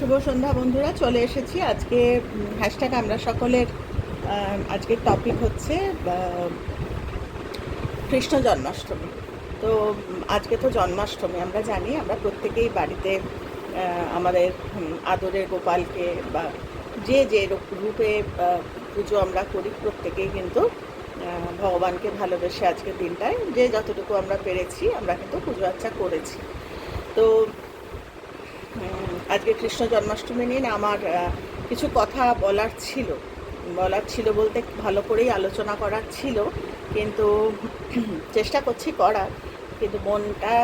শুভ সন্ধ্যা বন্ধুরা, চলে এসেছি আজকে হ্যাশট্যাগ আমরা সকলের আজকের টপিক হচ্ছে কৃষ্ণ জন্মাষ্টমী। তো আজকে তো জন্মাষ্টমী, আমরা জানি আমরা প্রত্যেকেই বাড়িতে আমাদের আদরের গোপালকে বা যে যে রূপে পুজো আমরা করি, প্রত্যেকেই কিন্তু ভগবানকে ভালোবেসে আজকের দিনটায় যে যতটুকু আমরা পেরেছি, আমরা কিন্তু পুজো আর্চা করেছি। তো আজকে কৃষ্ণ জন্মাষ্টমী নিয়ে আমার কিছু কথা বলার ছিল। বলার ছিল বলতে ভালো করেই আলোচনা করার ছিল, কিন্তু চেষ্টা করছি করার, কিন্তু মনটা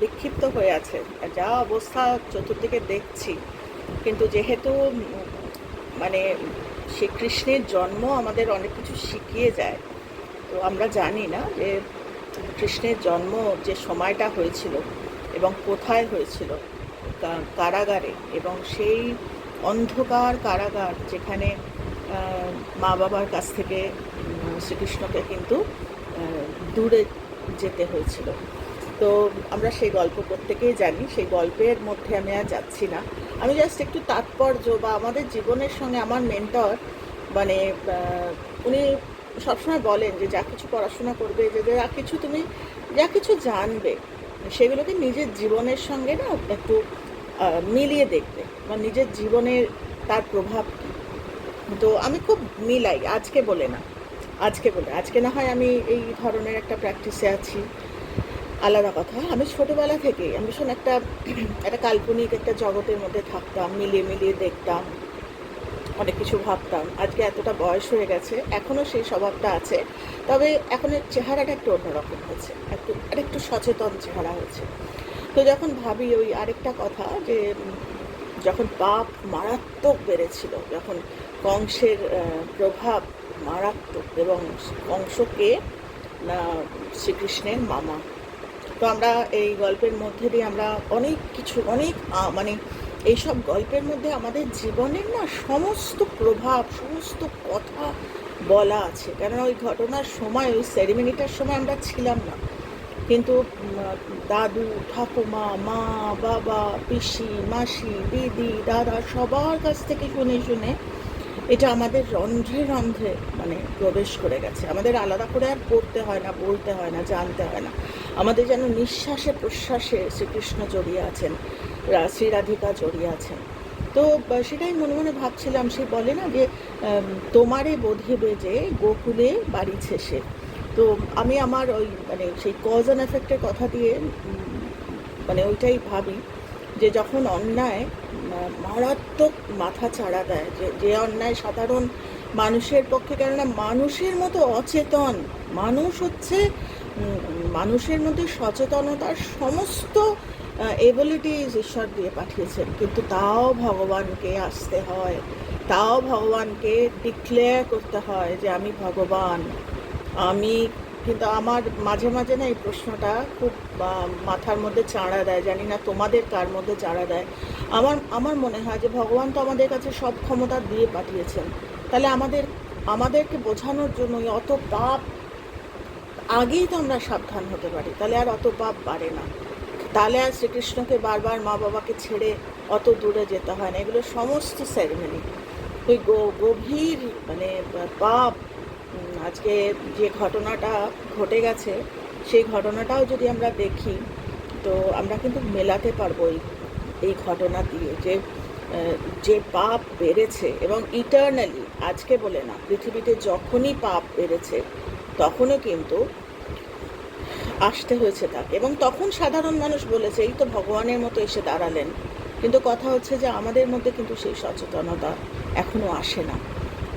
বিক্ষিপ্ত হয়ে আছে। যা অবস্থা চতুর্দিকে দেখছি। কিন্তু যেহেতু মানে শ্রীকৃষ্ণের জন্ম আমাদের অনেক কিছু শিখিয়ে যায়, তো আমরা জানি না যে কৃষ্ণের জন্ম যে সময়টা হয়েছিল এবং কোথায় হয়েছিল। কারাগারে এবং সেই অন্ধকার কারাগার যেখানে মা বাবার কাছ থেকে শ্রীকৃষ্ণকে কিন্তু দূরে যেতে হয়েছিল। তো আমরা সেই গল্প প্রত্যেকেই জানি, সেই গল্পের মধ্যে আমি আর যাচ্ছি না। আমি জাস্ট একটু তাৎপর্য বা আমাদের জীবনের সঙ্গে আমার মেন্টর মানে উনি সবসময় বলেন যে, যা কিছু পড়াশোনা করবে, যে, যা কিছু তুমি, যা কিছু জানবে সেগুলোকে নিজের জীবনের সঙ্গে না একটু মিলিয়ে দেখবে বা নিজের জীবনের তার প্রভাব তো আমি খুব মিলাই, আজকে বলে না। আজকে বলে, আজকে না হয় আমি এই ধরনের একটা প্র্যাকটিসে আছি। আলাদা কথা। আমি ছোটোবেলা থেকেই, আমি ভীষণ একটা একটা কাল্পনিক একটা জগতের মধ্যে থাকতাম, মিলিয়ে মিলিয়ে দেখতাম। অনেক কিছু ভাবতাম। আজকে এতটা বয়স হয়ে গেছে এখনও সেই স্বভাবটা আছে। তবে এখন চেহারাটা একটু অন্যরকম হয়েছে। একটু, আরেকটু সচেতন চেহারা হয়েছে। তো যখন ভাবি ওই আরেকটা কথা যে, যখন পাপ মারাত্মক বেড়েছিল, যখন কংসের প্রভাব মারাত্মক এবং কংসকে, না, শ্রীকৃষ্ণের মামা। তো আমরা এই গল্পের মধ্যে দিয়ে আমরা অনেক কিছু, অনেক মানে এইসব গল্পের মধ্যে আমাদের জীবনের না সমস্ত প্রভাব, সমস্ত কথা বলা আছে। কেননা ওই ঘটনার সময়, ওই সেরিমনিটার সময় আমরা ছিলাম না। কিন্তু দাদু, ঠাকুমা, মা, বাবা, পিসি, মাসি, দিদি, দাদা সবার কাছ থেকে শুনে শুনে এটা আমাদের রন্ধ্রে রন্ধ্রে মানে প্রবেশ করে গেছে। আমাদের আলাদা করে আর পড়তে হয় না, বলতে হয় না, জানতে হয় না। আমাদের যেন নিঃশ্বাসে প্রশ্বাসে শ্রীকৃষ্ণ জড়িয়ে আছেন। শ্রী রাধিকা জড়িয়ে আছেন। তো সেটাই মনে মনে ভাবছিলাম, সে বলে না যে তোমারে বোধিবে যে গোকুলে বাড়ি শেষে তো, আমি আমার ওই মানে সেই কজ অ্যান্ড এফেক্টের কথা দিয়ে মানে ওইটাই ভাবি যে, যখন অন্যায় মারাত্মক মাথা চাড়া দেয়, যে যে অন্যায় সাধারণ মানুষের পক্ষে, কেননা মানুষের মতো অচেতন মানুষ হচ্ছে মানুষের মধ্যে সচেতনতার সমস্ত এবিলিটিস ঈশ্বর দিয়ে পাঠিয়েছেন। কিন্তু তাও ভগবানকে আসতে হয়। তাও ভগবানকে ডিক্লেয়ার করতে হয় যে আমি ভগবান। আমি কিন্তু আমার মাঝে মাঝে না এই প্রশ্নটা খুব মাথার মধ্যে চাঁড়া দেয়। জানি না তোমাদের কার মধ্যে চাঁড়া দেয়। আমার আমার মনে হয় যে ভগবান তো আমাদের কাছে সব ক্ষমতা দিয়ে পাঠিয়েছেন। তাহলে আমাদের, আমাদেরকে বোঝানোর জন্য অত পাপ, আগেই তো আমরা সাবধান হতে পারি। তাহলে আর অত পাপ বাড়ে না। তাহলে আর শ্রীকৃষ্ণকে বারবার মা বাবাকে ছেড়ে অত দূরে যেতে হয় না। এগুলো সমস্ত সেরেমনি ওই গভীর মানে পাপ আজকে যে ঘটনাটা ঘটে গেছে, সেই ঘটনাটাও যদি আমরা দেখি, তো আমরা কিন্তু মেলাতে পারব এই ঘটনা দিয়ে যে যে পাপ বেড়েছে এবং ইটার্নালি আজকে বলে না, পৃথিবীতে যখনই পাপ বেড়েছে, তখনও কিন্তু আসতে হয়েছে তাকে। এবং তখন সাধারণ মানুষ বলেছে, এই তো ভগবানের মতো এসে দাঁড়ালেন। কিন্তু কথা হচ্ছে যে আমাদের মধ্যে কিন্তু সেই সচেতনতা এখনও আসে না।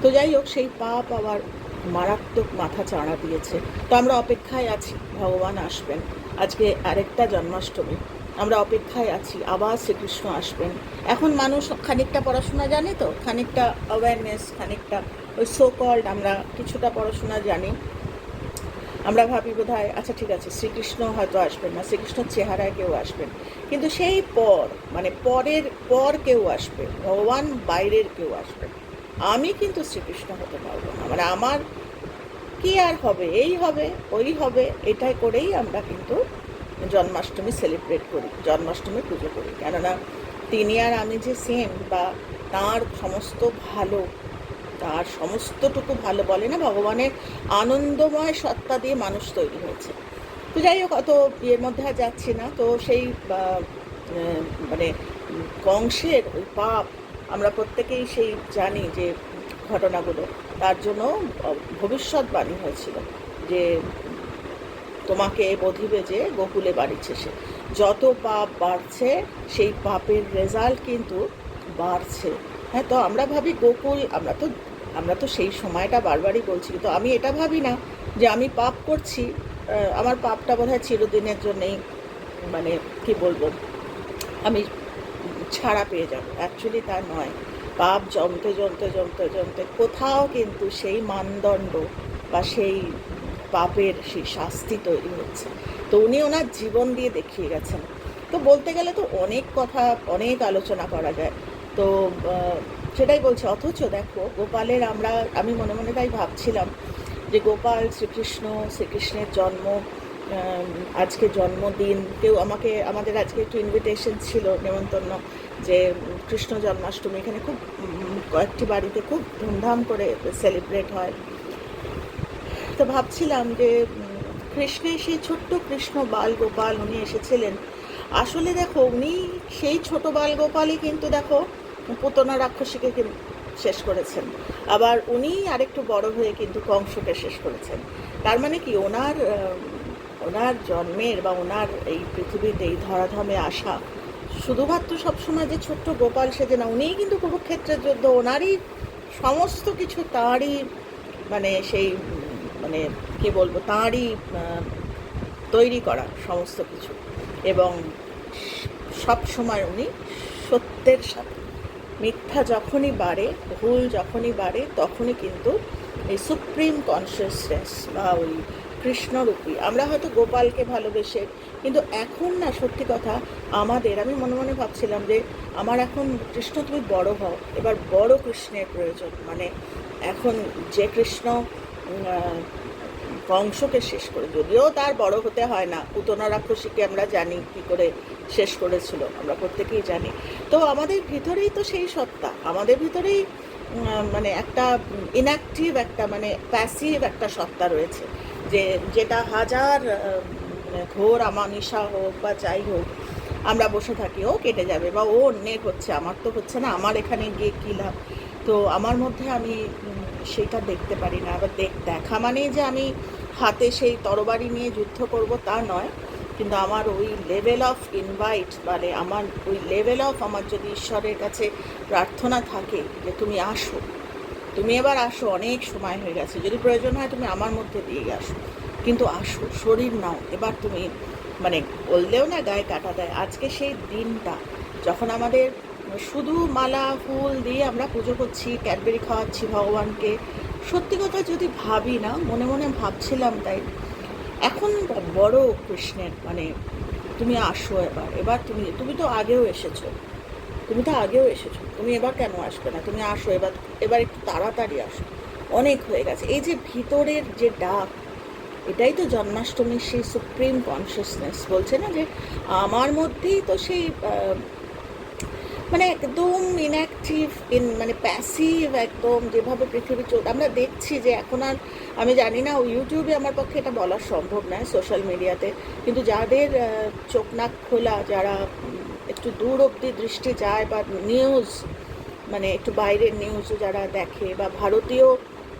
তো যাই হোক, সেই পাপ আবার মারাত্মক মাথা চাড়া দিয়েছে। তো আমরা অপেক্ষায় আছি, ভগবান আসবেন। আজকে আরেকটা জন্মাষ্টমী। আমরা অপেক্ষায় আছি, আবার শ্রীকৃষ্ণ আসবেন। এখন মানুষ খানিকটা পড়াশোনা জানে তো? খানিকটা অ্যাওয়ারনেস খানিকটা ওই সো কল্ড আমরা কিছুটা পড়াশোনা জানি। আমরা ভাবি বোধ হয় আচ্ছা ঠিক আছে, শ্রীকৃষ্ণ হয়তো আসবেন না, শ্রীকৃষ্ণর চেহারায় কেউ আসবেন কিন্তু সেই পর মানে পরের, পর কেউ আসবে, ভগবান বাইরের কেউ আসবে আমি কিন্তু শ্রীকৃষ্ণ হতে পারব না। মানে আমার কি আর হবে, এই হবে, ওই হবে, এটাই করেই আমরা কিন্তু জন্মাষ্টমী সেলিব্রেট করি, জন্মাষ্টমী পুজো করি। কেননা তিনি আর আমি যে সেম বা তার সমস্ত ভালো তার সমস্তটুকু ভালো বলে না, ভগবানের আনন্দময় সত্তা দিয়ে মানুষ তৈরি হয়েছে। তো যাই হোক, অত ইয়ের মধ্যে আর যাচ্ছি না। তো সেই মানে কংসের ওই পাপ আমরা প্রত্যেকেই সেই জানি যে ঘটনাগুলো। তার জন্য ভবিষ্যৎবাণী হয়েছিল যে তোমাকে বধিবে যে গোকুলে বাড়িছে সে যত পাপ বাড়ছে, সেই পাপের রেজাল্ট কিন্তু বাড়ছে। হ্যাঁ তো আমরা ভাবি গোকুল, আমরা তো আমরা তো সেই সময়টা বারবারই বলছি তো আমি এটা ভাবি না যে আমি পাপ করছি। আমার পাপটা বোধ হয় চিরদিনের জন্যেই মানে কি বলব, আমি ছাড়া পেয়ে যাব। অ্যাকচুয়ালি তা নয়। পাপ জমতে জমতে জমতে জমতে কোথাও কিন্তু সেই মানদণ্ড বা সেই পাপের সেই শাস্তি তৈরি হচ্ছে। তো উনি ওনার জীবন দিয়ে দেখিয়ে গেছেন। তো বলতে গেলে তো অনেক কথা, অনেক আলোচনা করা যায়। তো সেটাই বলছে। অথচ দেখো, গোপালের আমরা, আমি মনে মনে তাই ভাবছিলাম যে গোপাল শ্রীকৃষ্ণ, শ্রীকৃষ্ণের জন্ম আজকে জন্মদিন, কেউ আমাকে, আমাদের আজকে একটু ইনভিটেশন ছিল নেমন্তন্ন যে কৃষ্ণ জন্মাষ্টমী, এখানে খুব কয়েকটি বাড়িতে খুব ধুমধাম করে সেলিব্রেট হয়। তো ভাবছিলাম যে কৃষ্ণের সেই ছোট্ট কৃষ্ণ বাল গোপাল উনি এসেছিলেন। আসলে দেখো, উনি সেই ছোট বাল গোপালই কিন্তু দেখো পুতনা রাক্ষসীকে শেষ করেছেন। আবার উনি আরেকটু বড় হয়ে কিন্তু কংসকে শেষ করেছেন। তার মানে কি, ওনার ওনার জন্মের বা ওনার এই পৃথিবীতে এই ধরাধামে আসা শুধুমাত্র সবসময় যে ছোট্ট গোপাল সেজে না, উনিই কিন্তু কুরুক্ষেত্রের যুদ্ধ। ওনারই সমস্ত কিছু তাঁরই মানে সেই মানে কি বলব, তাঁরই তৈরি করা সমস্ত কিছু। এবং সব সময় উনি সত্যের সাথে। মিথ্যা যখনই বাড়ে, ভুল যখনই বাড়ে, তখনই কিন্তু এই সুপ্রিম কনসিয়াসনেস বা ওই কৃষ্ণরূপী। আমরা হয়তো গোপালকে ভালোবেসে, কিন্তু এখন না, সত্যি কথা, আমাদের, আমি মনে মনে ভাবছিলাম যে, আমার এখন কৃষ্ণ তুমি বড় হও, এবার বড় কৃষ্ণের প্রয়োজন। মানে এখন যে কৃষ্ণ কংসকে শেষ করে, যদিও তার বড় হতে হয় না। পুতনা রাক্ষসীকে আমরা জানি কি করে শেষ করেছিল, আমরা প্রত্যেকেই জানি। তো আমাদের ভিতরেই তো সেই সত্তা। আমাদের ভিতরেই মানে একটা ইনঅ্যাক্টিভ একটা মানে প্যাসিভ একটা সত্তা রয়েছে। যে, যেটা হাজার ঘোর আমানিশা হোক বা যাই হোক, আমরা বসে থাকি, ও কেটে যাবে বা ও অন্যের হচ্ছে, আমার তো হচ্ছে না, আমার এখানে গিয়ে কী লাভ? তো আমার মধ্যে আমি সেটা দেখতে পারি না। আবার দেখ মানেই যে আমি হাতে সেই তরবারি নিয়ে যুদ্ধ করব তা নয়, কিন্তু আমার ওই লেভেল অফ ইনভাইট মানে আমার ওই লেভেল অফ আমার যদি ঈশ্বরের কাছে প্রার্থনা থাকে যে তুমি আসো, তুমি এবার আসো, অনেক সময় হয়ে গেছে, যদি প্রয়োজন হয় তুমি আমার মধ্যে দিয়ে আসো, কিন্তু আসো, শরীর নাও, এবার তুমি মানে বললেও না গায়ে কাটা দেয়। আজকে সেই দিনটা যখন আমাদের শুধু মালা, ফুল দিয়ে আমরা পুজো করছি, ক্যাডবেরি খাওয়াচ্ছি ভগবানকে। সত্যি কথা যদি ভাবি না, মনে মনে ভাবছিলাম তাই। এখন বড় কৃষ্ণের মানে তুমি আসো এবার। এবার তুমি তুমি তো আগেও এসেছ। তুমি তো আগেও এসেছ। তুমি এবার কেন আসবে না? তুমি আসো এবার এবার একটু তাড়াতাড়ি আসো। অনেক হয়ে গেছে। এই যে ভিতরের যে ডাক, এটাই তো জন্মাষ্টমীর সেই সুপ্রিম কনসিয়াসনেস। বলছে না যে, আমার মধ্যেই তো সেই মানে একদম ইনঅ্যাক্টিভ ইন মানে প্যাসিভ একদম যেভাবে পৃথিবী চল আমরা দেখছি যে এখন আর আমি জানি না ইউটিউবে আমার পক্ষে এটা বলা সম্ভব নয় সোশ্যাল মিডিয়াতে কিন্তু যাদের চোখ নাক খোলা, যারা একটু দূর অব্দি দৃষ্টি যায় বা নিউজ মানে একটু বাইরের নিউজও যারা দেখে বা ভারতীয়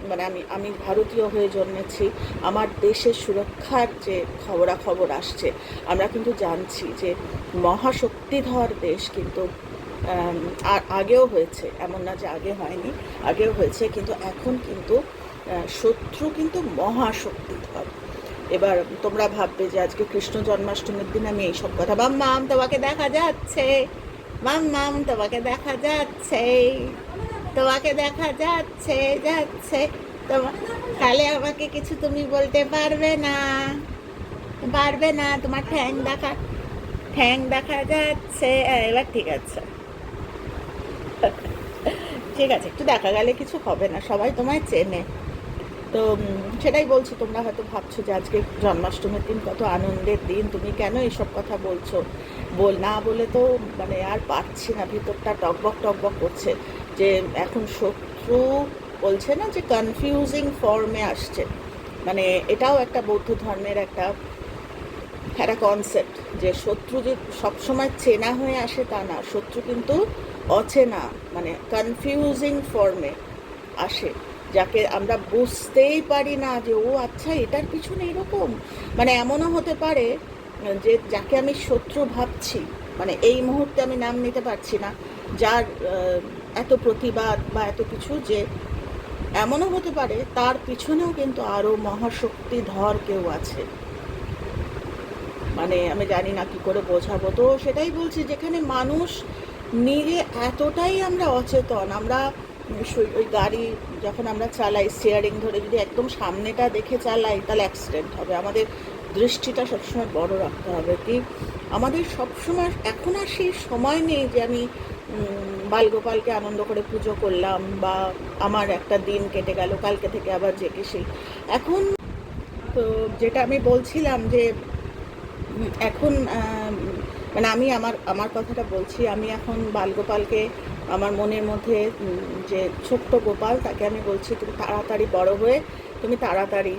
মানে আমি আমি ভারতীয় হয়ে জন্মেছি, আমার দেশের সুরক্ষার যে খবরাখবর আসছে, আমরা কিন্তু জানছি যে মহাশক্তিধর দেশ কিন্তু আগেও হয়েছে এমন না যে আগে হয়নি আগেও হয়েছে কিন্তু এখন কিন্তু শত্রু কিন্তু মহাশক্তিধর এবার তোমরা ভাববে যে আজকে কৃষ্ণ জন্মাষ্টমীর দিন আমি এইসব কথা বাম মাম তোমাকে দেখা যাচ্ছে মাম মাম তোমাকে দেখা যাচ্ছে তোমাকে দেখা যাচ্ছে যাচ্ছে তোমার তাহলে আমাকে কিছু তুমি বলতে পারবে না পারবে না তোমার ঠ্যাং দেখা ঠ্যাং দেখা যাচ্ছে। আহ, এবার ঠিক আছে। ঠিক আছে, একটু দেখা গেলে কিছু হবে না, সবাই তোমায় চেনে। তো সেটাই বলছি, তোমরা হয়তো ভাবছ যে আজকে জন্মাষ্টমীর দিন কত আনন্দের দিন, তুমি কেন এইসব কথা বলছো? বল, না বলে তো মানে আর পারছি না, ভিতরটা টকবক টকবক করছে, যে এখন শত্রু বলছে না যে কনফিউজিং ফর্মে আসছে। মানে এটাও একটা বৌদ্ধ ধর্মের একটা একটা কনসেপ্ট যে শত্রু যে সবসময় চেনা হয়ে আসে তা না, শত্রু কিন্তু অচেনা মানে কনফিউজিং ফর্মে আসে, যাকে আমরা বুঝতেই পারি না যে, ও আচ্ছা এটার পিছনে এরকম? মানে এমনও হতে পারে যে, যাকে আমি শত্রু ভাবছি মানে এই মুহূর্তে আমি নাম নিতে পারছি না, যার এত প্রতিবাদ বা এত কিছু যে, এমনও হতে পারে তার পিছনেও কিন্তু আরও মহাশক্তিধর কেউ আছে। মানে আমি জানি না কি করে বোঝাবো। তো সেটাই বলছি, যেখানে মানুষ নিজে এতটাই আমরা অচেতন। আমরা ওই গাড়ি যখন আমরা চালাই স্টিয়ারিং ধরে যদি একদম সামনেটা দেখে চালাই, তাহলে অ্যাক্সিডেন্ট হবে। আমাদের দৃষ্টিটা সবসময় বড় রাখতে হবে কি? আমাদের সবসময়, এখন আর সেই সময় নেই যে আমি বালগোপালকে আনন্দ করে পুজো করলাম বা আমার একটা দিন কেটে গেল, কালকে থেকে আবার জেগে সেই। এখন তো যেটা আমি বলছিলাম যে এখন মানে আমি আমার আমার কথাটা বলছি, আমি এখন বালগোপালকে আমার মনের মধ্যে যে ছোট্ট গোপাল, তাকে আমি বলছি, তুমি তাড়াতাড়ি বড় হয়ে, তুমি তাড়াতাড়ি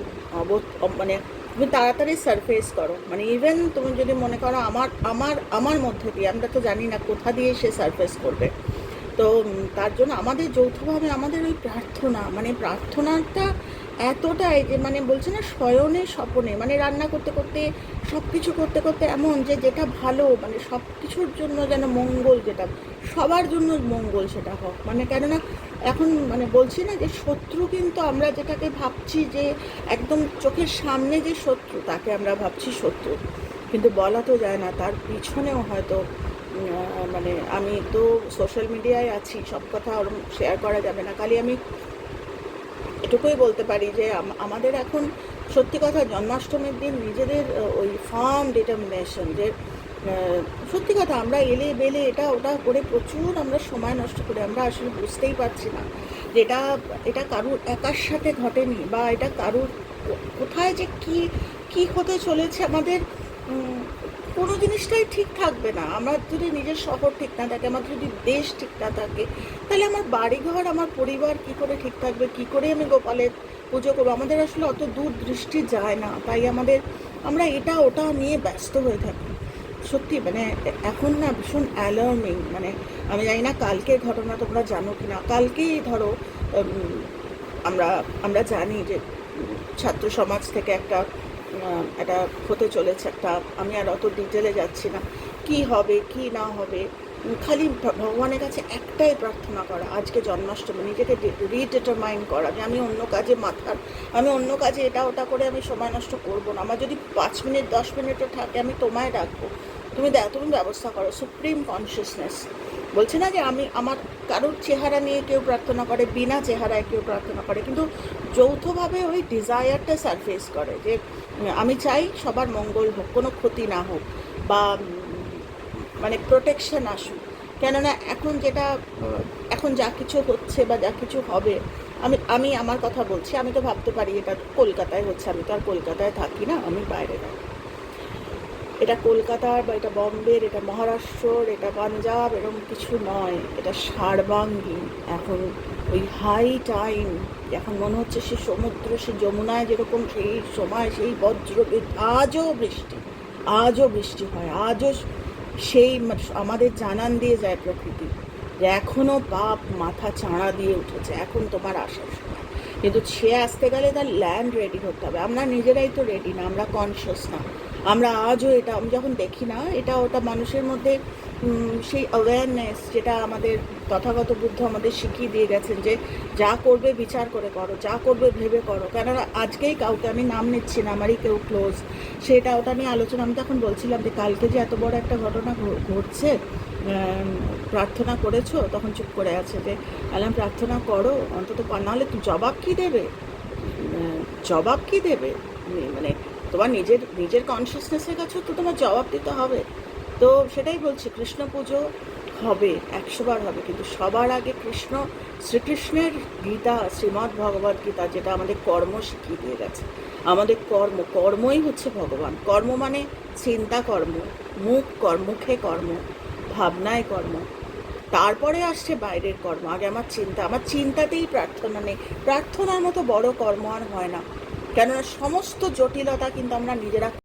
মানে তুমি তাড়াতাড়ি সারফেস করো। মানে ইভেন তুমি যদি মনে করো আমার আমার আমার মধ্যে দিয়ে, আমরা তো জানি না কোথা দিয়ে সে সারফেস করবে। তো তার জন্য আমাদের যৌথভাবে আমাদের ওই প্রার্থনা মানে প্রার্থনাটা এতটাই যে মানে বলছে না শয়নে স্বপনে মানে রান্না করতে করতে সব কিছু করতে করতে এমন যে যেটা ভালো মানে সব কিছুর জন্য যেন মঙ্গল যেটা, সবার জন্য মঙ্গল সেটা হোক। মানে কেননা এখন মানে বলছি না যে শত্রু কিন্তু আমরা যেটাকে ভাবছি যে একদম চোখের সামনে যে শত্রু, তাকে আমরা ভাবছি শত্রু। কিন্তু বলা তো যায় না, তার পিছনেও হয়তো মানে আমি তো সোশ্যাল মিডিয়ায় আছি, সব কথা শেয়ার করা যাবে না। খালি আমি এটুকুই বলতে পারি যে আমাদের এখন সত্যি কথা জন্মাষ্টমীর দিন নিজেদের ওই ফার্ম ডিটারমিনেশন যে সত্যি কথা আমরা এলে বেলে এটা, ওটা করে প্রচুর আমরা সময় নষ্ট করি আমরা আসলে বুঝতেই পারছি না যে এটা এটা কারুর একার সাথে ঘটেনি বা এটা কারুর কোথায় যে কি কি হতে চলেছে আমাদের কোনো জিনিসটাই ঠিক থাকবে না। আমার যদি নিজের শহর ঠিক না থাকে, আমার যদি দেশ ঠিক না থাকে, তাহলে আমার বাড়িঘর, আমার পরিবার কি করে ঠিক থাকবে? কি করে আমি গোপালের পুজো করব? আমাদের আসলে অত দূর দৃষ্টি যায় না। তাই আমাদের, আমরা এটা ওটা নিয়ে ব্যস্ত হয়ে থাকি। সত্যি মানে এখন না ভীষণ অ্যালার্মিং মানে আমি জানি না কালকের ঘটনা তোমরা জানো কি না কালকেই ধরো আমরা আমরা জানি যে ছাত্র সমাজ থেকে একটা একটা হতে চলেছে একটা, আমি আর অত ডিটেলে যাচ্ছি না। কি হবে, কি না হবে? খালি ভগবানের কাছে একটাই প্রার্থনা করা, আজকে জন্মাষ্টমী, নিজেকে রিডিটারমাইন করা যে আমি অন্য কাজে মাথার, আমি অন্য কাজে এটা ওটা করে আমি সময় নষ্ট করব না। আমার যদি পাঁচ মিনিট, দশ মিনিটও থাকে, আমি তোমায় ডাকবো তুমি তুমি ব্যবস্থা করো সুপ্রিম কনসিয়াসনেস বলছে না যে আমি, আমার কারোর চেহারা নিয়ে কেউ প্রার্থনা করে, বিনা চেহারায় কেউ প্রার্থনা করে, কিন্তু যৌথভাবে ওই ডিজায়ারটা সারফেস করে যে, আমি চাই সবার মঙ্গল হোক, কোনো ক্ষতি না হোক বা মানে প্রোটেকশন আসুক। কেননা এখন যেটা, এখন যা কিছু হচ্ছে বা যা কিছু হবে, আমি আমি আমার কথা বলছি, আমি তো ভাবতে পারি এটা কলকাতায় হচ্ছে, আমি তো আর কলকাতায় থাকি না, আমি বাইরে থাকি। এটা কলকাতার বা এটা বম্বের, এটা মহারাষ্ট্রর, এটা পাঞ্জাব এরকম কিছু নয়। এটা সার্বাঙ্গীন এখন ওই হাই টাইম এখন মনে হচ্ছে সে সমুদ্র, সে যমুনায় যেরকম সেই সময়, সেই বজ্রবিদ আজও বৃষ্টি আজও বৃষ্টি হয়, আজও সেই আমাদের জানান দিয়ে যায় প্রকৃতি যে এখনও পাপ মাথা চাঁড়া দিয়ে উঠেছে, এখন তোমার আসার সময়। কিন্তু সে আসতে গেলে তার ল্যান্ড রেডি করতে হবে। আমরা নিজেরাই তো রেডি না, আমরা কনসিয়াস না। আমরা আজও এটা, আমি যখন দেখি না, এটা ওটা মানুষের মধ্যে সেই অ্যাওয়ারনেস যেটা আমাদের তথাগত বুদ্ধ আমাদের শিখিয়ে দিয়ে গেছেন যে, যা করবে বিচার করে করো, যা করবে ভেবে করো। কেননা আজকেই কাউকে আমি নাম নিচ্ছি না, আমারই কেউ ক্লোজ সেটা ওটা নিয়ে আলোচনা, আমি তখন বলছিলাম যে, কালকে যে এত বড় একটা ঘটনা ঘটছে প্রার্থনা করেছ, তখন চুপ করে আছে যে, আলাম প্রার্থনা করো, অন্তত নাহলে তুই জবাব কী দেবে? জবাব কী দেবে? মানে তোমার নিজের নিজের কনসিয়াসনেসের কাছেও তো তোমার জবাব দিতে হবে। তো সেটাই বলছি, কৃষ্ণ পুজো হবে, একশোবার হবে, কিন্তু সবার আগে কৃষ্ণ, শ্রীকৃষ্ণের গীতা, শ্রীমদ্ ভগবদ গীতা, যেটা আমাদের কর্ম শিখিয়ে দিয়ে গেছে। আমাদের কর্ম, কর্মই হচ্ছে ভগবান। কর্ম মানে চিন্তা কর্ম, মুখ কর্ম, মুখে কর্ম, ভাবনায় কর্ম। তারপরে আসছে বাইরের কর্ম। আগে আমার চিন্তা, আমার চিন্তাতেই প্রার্থনা নেই। প্রার্থনার মতো বড় কর্ম আর হয় না। কেননা সমস্ত জটিলতা কিন্তু আমরা নিজেরা